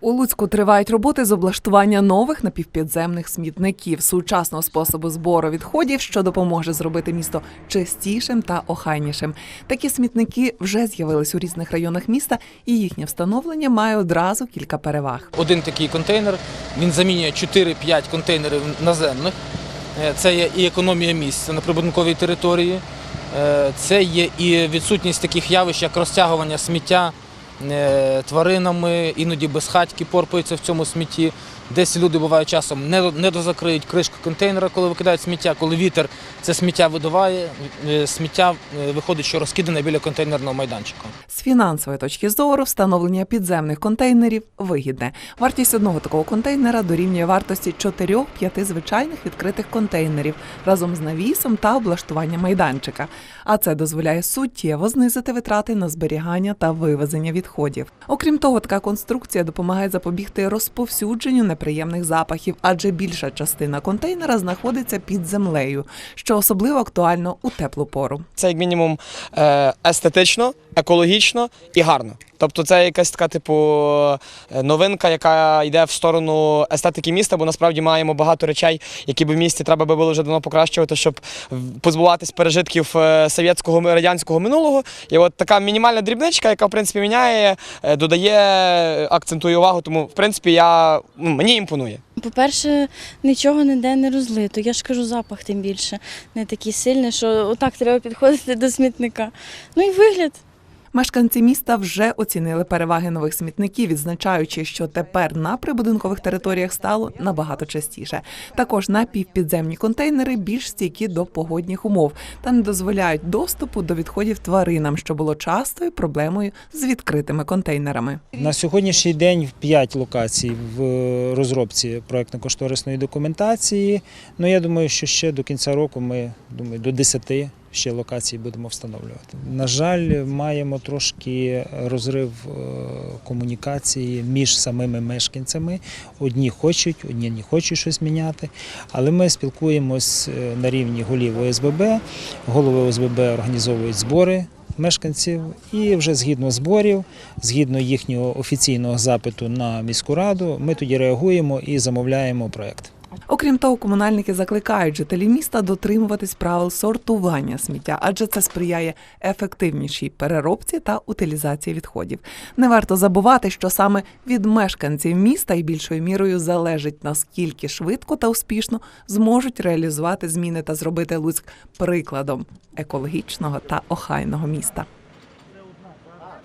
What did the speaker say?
У Луцьку тривають роботи з облаштування нових напівпідземних смітників, сучасного способу збору відходів, що допоможе зробити місто чистішим та охайнішим. Такі смітники вже з'явились у різних районах міста, і їхнє встановлення має одразу кілька переваг. Один такий контейнер він замінює 4-5 контейнерів наземних. Е, Це є і економія місця на прибудинковій території, е, це є і відсутність таких явищ, як розтягування сміття тваринами, іноді безхатьки порпаються в цьому смітті. Десь люди бувають часом не, дозакриють кришку контейнера, коли викидають сміття, коли вітер це сміття видуває, е, сміття е, виходить, що розкидане біля контейнерного майданчика. З фінансової точки зору встановлення підземних контейнерів вигідне. Вартість одного такого контейнера дорівнює вартості 4-5 звичайних відкритих контейнерів разом з навісом та облаштуванням майданчика. А це дозволяє суттєво знизити витрати на зберігання та вивезення відходів. Окрім того, така конструкція допомагає запобігти розповсюдженню неприємних запахів, адже більша частина контейнера знаходиться під землею, що особливо актуально у теплу пору. Це як мінімум е, естетично, екологічно і гарно. Тобто це якась така, типу, е, новинка, яка йде в сторону естетики міста, бо насправді маємо багато речей, які би в місті треба би було вже давно покращувати, щоб позбуватись пережитків е, совєтського радянського минулого. І от така мінімальна дрібничка, яка в принципі міняє, е, додає, акцентує увагу. Тому, в принципі, я ну, мені імпонує. По-перше, нічого ніде не розлито. Я ж кажу, запах тим більше не такий сильний, що отак треба підходити до смітника. Ну і вигляд. Мешканці міста вже оцінили переваги нових смітників, відзначаючи, що тепер на прибудинкових територіях стало набагато частіше. Також напівпідземні контейнери більш стійкі до погодних умов та не дозволяють доступу до відходів тваринам, що було частою проблемою з відкритими контейнерами. На сьогоднішній день 5 локацій в розробці проектно-кошторисної документації. Ну я думаю, що ще до кінця року ми думаю, до 10 ще локацій будемо встановлювати. На жаль, маємо трошки розрив е, комунікації між самими мешканцями. Одні хочуть, одні не хочуть щось міняти. Але ми спілкуємось е, на рівні голів ОСББ. Голови ОСББ організовують збори мешканців, і вже згідно зборів, згідно їхнього офіційного запиту на міську раду, ми тоді реагуємо і замовляємо проект. Окрім того, комунальники закликають жителів міста дотримуватись правил сортування сміття, адже це сприяє ефективнішій переробці та утилізації відходів. Не варто забувати, що саме від мешканців міста і більшою мірою залежить наскільки швидко та успішно зможуть реалізувати зміни та зробити Луцьк прикладом екологічного та охайного міста.